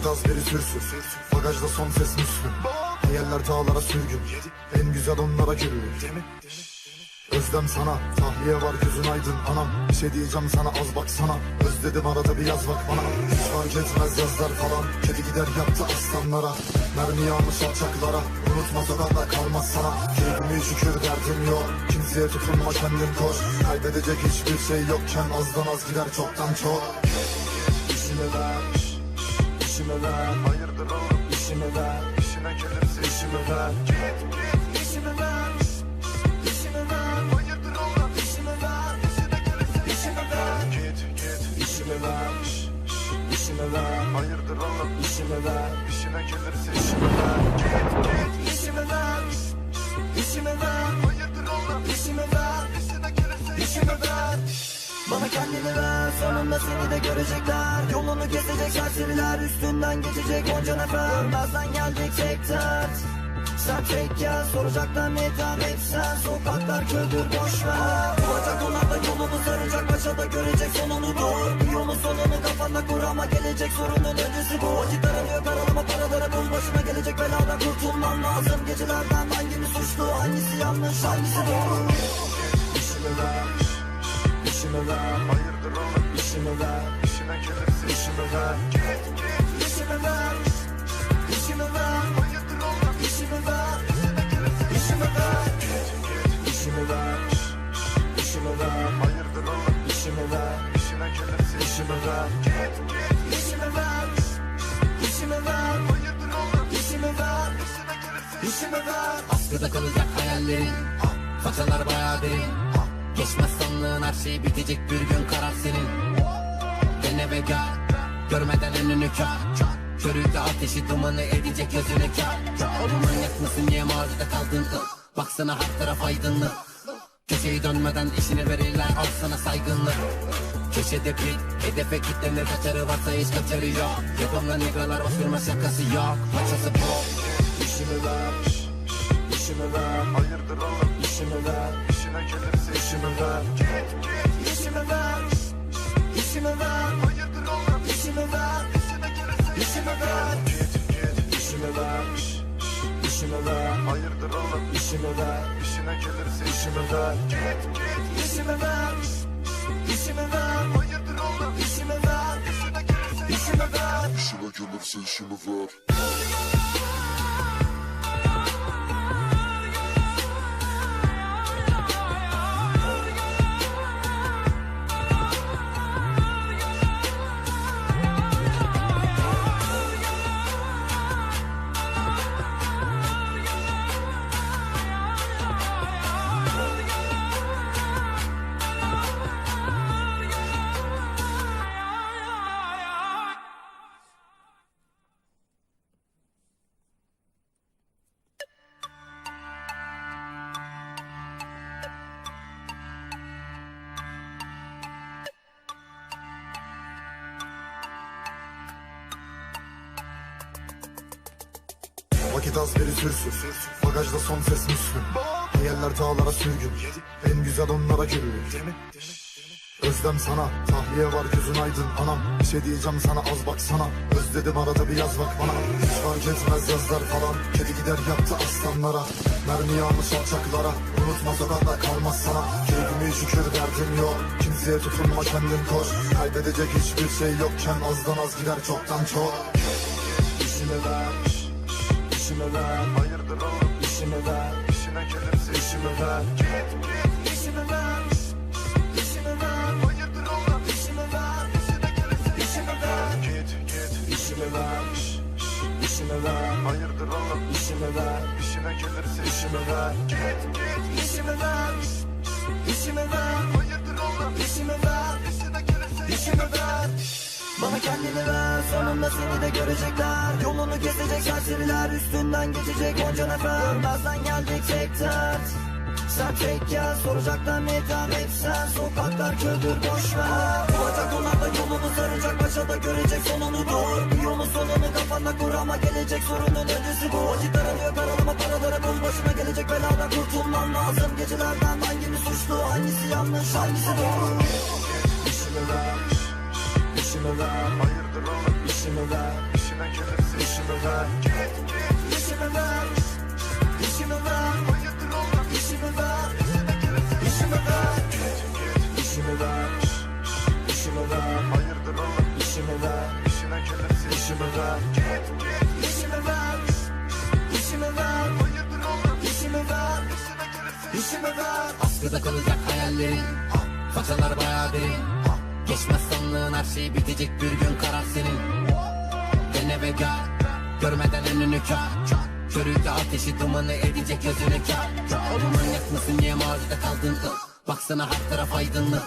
Vakit az beri sürsün Bagajda son ses Müslüm Hayaller dağlara sürgün. En güzel onlara gülür Özlem sana Tahliye var gözün aydın. Anam Bir şey diyeceğim sana az baksana. Özledim arada bir yaz bak bana. Hiç fark etmez yazlar falan. Kedi gider yaptı aslanlara. Mermi yağmış alçaklara. Unutma sokakta kalmaz sana. Keyfime şükür derdim yok. Kimseye tutunma kendin koş. Kaybedecek hiçbir şey yokken Azdan az gider çoktan çok. İşime ver İşime ver. Hayırdır oğlum? İşime ver. İşine gelirse İşime ver. İşime ver. İşime ver. Hayırdır oğlum? İşime ver. İşime ver. Git git. İşime ver. İşime ver. Hayırdır oğlum? İşime ver. İşine gelirse Bana kendini ver Sonunda seni de görecekler. Yolunu kesecek serseriler Üstünden geçecek onca nefer. Görmezden geldik tek dert. Sen tek gel soracaklar neden hep sen. Sokaklar köldür boş ver. Olacak onlar da yolunu saracak Başa da görecek sonunu. Dur Bir yolun sonunu kafanda kur ama gelecek sorunun öncesi bu. Vakit aranıyor karalama paralara bul Başına gelecek beladan kurtulman lazım. Gecelerden hangimiz suçlu hangisi yanlış hangisi doğru? İşime ver İşime ver Hayırdır oğlum İşime ver işine gelirse İşime ver İşime ver İşime ver Hayırdır oğlum İşime ver işine gelirse İşime ver İşime ver İşime ver Hayırdır oğlum İşime ver işine gelirse İşime ver İşime ver İşime ver Hayırdır oğlum İşime ver işine gelirse İşime ver Askıda kalacak hayallerin Façalar bayağı derin Geçmez sandığın her şey bitecek bir gün karar senin. Dene ve gel Görmeden önünü kar. Körükte ateşi dumanı edecek gözünü kar. Oğlum manyak mısın niye mağazada kaldın? Baksana her taraf aydınlık. Köşeyi dönmeden işini verirler al sana saygınlık. Köşede bir hedefe kitleme kaçarı varsa hiç kaçarı yok. Yapımla nigalar osurma şakası yok. Paçası bu. İşime ver İşime ver. Hayırdır oğlum İşime ver işine gelirse İşime ver İşime ver İşime ver Hayırdır oğlum İşime ver işine gelirse İşime ver Git git İşime ver İşime ver Hayırdır oğlum İşime ver işine gelirse İşime ver Git git İşime ver İşime ver Hayırdır oğlum İşime ver işine gelirse İşime ver İşime gelirse işimi ver Vakit az beri sürsün. Bagajda son ses Müslüm Hayaller dağlara sürgün. En güzel onlara gülür Özlem sana Tahliye var gözün aydın. Anam Bir şey diyeceğim sana az baksana. Özledim arada bir yaz bak bana. Hiç fark etmez yazlar falan. Kedi gider yaptı aslanlara. Mermi yağmış alçaklara. Unutma sokakta kalmaz sana. Keyfime şükür derdim yok. Kimseye tutunma kendin koş. Kaybedecek hiçbir şey yokken Azdan az gider çoktan çok. İşime ver İşime ver Hayırdır oğlum İşime ver işine gelirse İşime ver İşime ver İşime ver Hayırdır oğlum İşime ver işine gelirse İşime ver Git git İşime ver İşime ver Hayırdır oğlum İşime ver işine gelirse İşime ver Git git İşime ver İşime ver Hayırdır oğlum İşime ver işine gelirse İşime ver Bana kendini ver Sonunda seni de görecekler. Yolunu kesecek serseriler Üstünden geçecek onca nefer. Görmezden geldik tek dert. Sen tek gel soracaklar neden hep sen Sokaklar köldür boş ver. Olacak onlar da yolunu saracak Başa da görecek sonunu. Dur Bir yolun sonunu kafanda kur ama gelecek sorunun öncesi bu. Vakit aranıyor karalama paralara bul. Başına gelecek beladan kurtulman lazım. Gecelerden hangimiz suçlu hangisi yanlış hangisi doğru İşime ver Hayırdır oğlum İşime ver işine gelirse işime ver Git git işime ver İşime ver Hayırdır oğlum işime ver İşine gelirse işime ver Git git işime ver İşime ver Hayırdır oğlum işime ver İşine gelirse işime ver Git git işime ver İşime ver Hayırdır oğlum işime ver İşine gelirse işime ver Askıda kalacak hayallerin Façalar bayağı derin Geçmez sandığın her şey bitecek bir gün karar senin. Dene ve gel Görmeden önünü kar Körükte ateşi dumanı edecek gözünü kar Oğlum manyak mısın niye mağazada kaldın? Baksana her taraf aydınlık.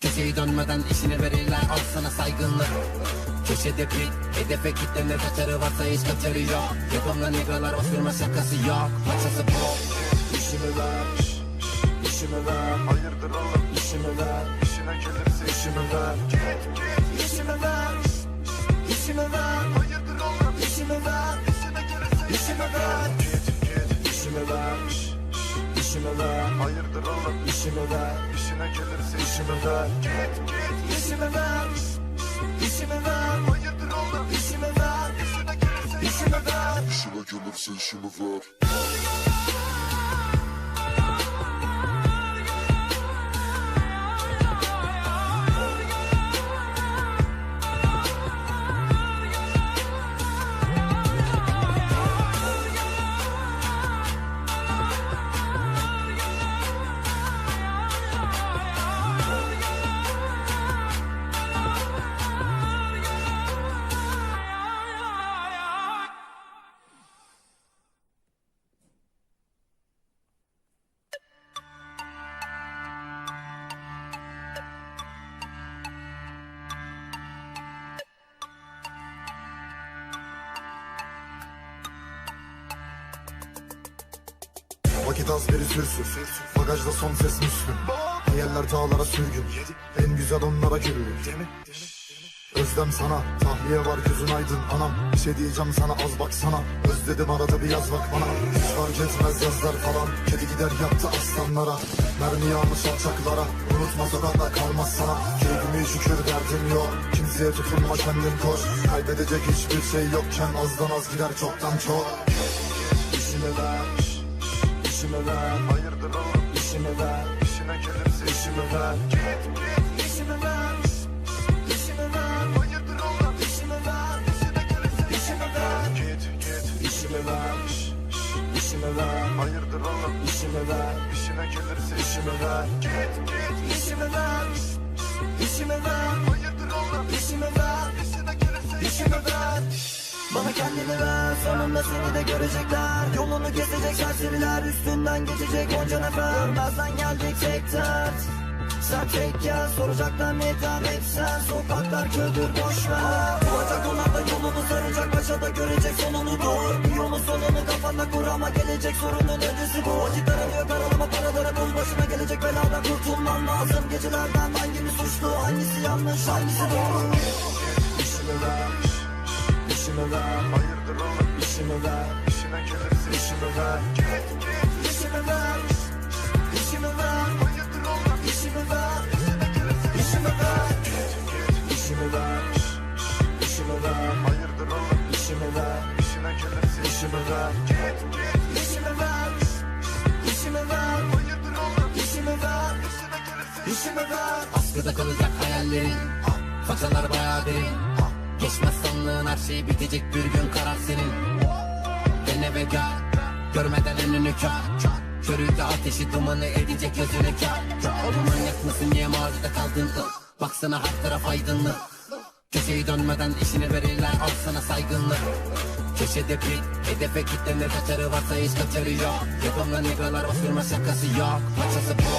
Köşeyi dönmeden işini verirler al sana saygınlık. Köşede bir hedefe kitlene kaçarı varsa hiç kaçarı yok. Yapımla negralar osurma şakası yok. Paçası bu. İşime ver İşime ver. Hayırdır oğlum işime ver İşine gelirse işime ver. Git git işime ver. İşime ver. Hayırdır oğlum? İşime ver. İşine gelirse işime ver. Git git işime ver. İşime ver. Hayırdır oğlum? İşime ver. İşine gelirse işime ver. Git git işime ver. İşime ver. Hayırdır oğlum? İşime ver. İşine gelirse işime ver. İşine gelirse işimi ver Vakit az beri sürsün. Bagajda son ses Müslüm Hayaller dağlara sürgün. En güzel onlara gülür Özlem sana Tahliye var gözün aydın. Anam Bir şey diyeceğim sana az baksana Özledim arada bir yaz bak bana. Hiç fark etmez yazlar falan. Kedi gider yattı aslanlara. Mermi yağmış alçaklara. Unutma sokakta kalmaz sana. Keyfime şükür derdim yok. Kimseye tutunma kendin koş. Kaybedecek hiçbir şey yokken Azdan az gider çoktan çok. İşime ver İşime ver Hayırdır oğlum İşime ver İşine gelirse işime ver Git git işime ver İşime ver Hayırdır oğlum İşime ver İşine gelirse işime ver Git git işime ver İşime ver Hayırdır oğlum İşime ver İşine gelirse işime ver Git git işime ver İşime ver Bana kendini ver sonunda seni de görecekler. Yolunu kesecek serseriler üstünden geçecek onca nefer. Görmezden geldik tek dert. Sen tek gel soracaklar neden hep sen. Sokaklar kötür boş ver. Bulacak onlar da yolunu saracak Paşa da görecek sonunu. Dur Bir yolun sonunu kafanda kur ama gelecek sorunun ötesi bu. Vakit aranıyor karalama paralara bul başına gelecek beladan kurtulman lazım. Gecelerden hangimiz suçlu hangisi yanlış hangisi doğru? Ver İşime ver Hayırdır oğlum İşime ver İşine gelirse işime ver Git git işime ver İşime ver Hayırdır oğlum İşime ver İşine gelirse işime ver Git git işime ver İşime ver Hayırdır oğlum İşime ver İşine gelirse işime ver Git git işime ver İşime ver Hayırdır oğlum İşime ver İşine gelirse işime ver Askıda kalacak hayallerin Façalar bayağı derin Geçmez sandığın her şey bitecek bir gün karar senin. Dene ve gel Görmeden önünü kar. Körükte ateşi dumanı edecek gözünü Oğlum manyak mısın niye mağazada kaldın? Baksana her taraf aydınlık. Köşeyi dönmeden işini verirler al sana saygınlık. Köşede bir hedefe kitlene kaçarı varsa hiç kaçarı yok. Yapımla negralar osurma şakası yok. Paçası bu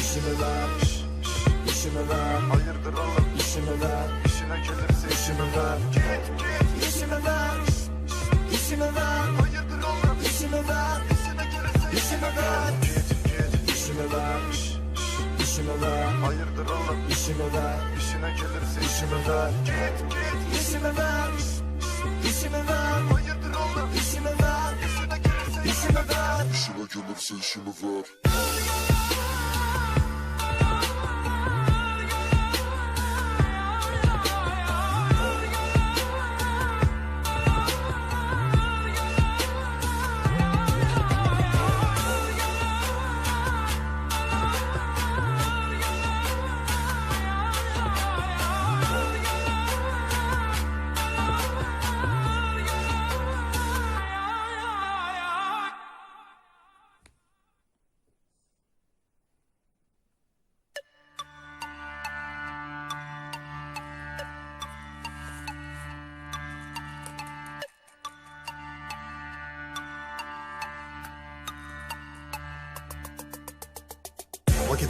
İşime ver İşime ver. Hayırdır oğlum? İşime ver İşine gelirse işime ver Git git işime ver İşime ver Hayırdır oğlum İşime ver İşine gelirse işime ver Git git işime ver İşime ver Hayırdır oğlum İşime ver İşine gelirse işime ver Git git işime ver İşime ver Hayırdır oğlum İşime ver İşine gelirse işime ver İşine gelirse işimi ver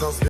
dans ce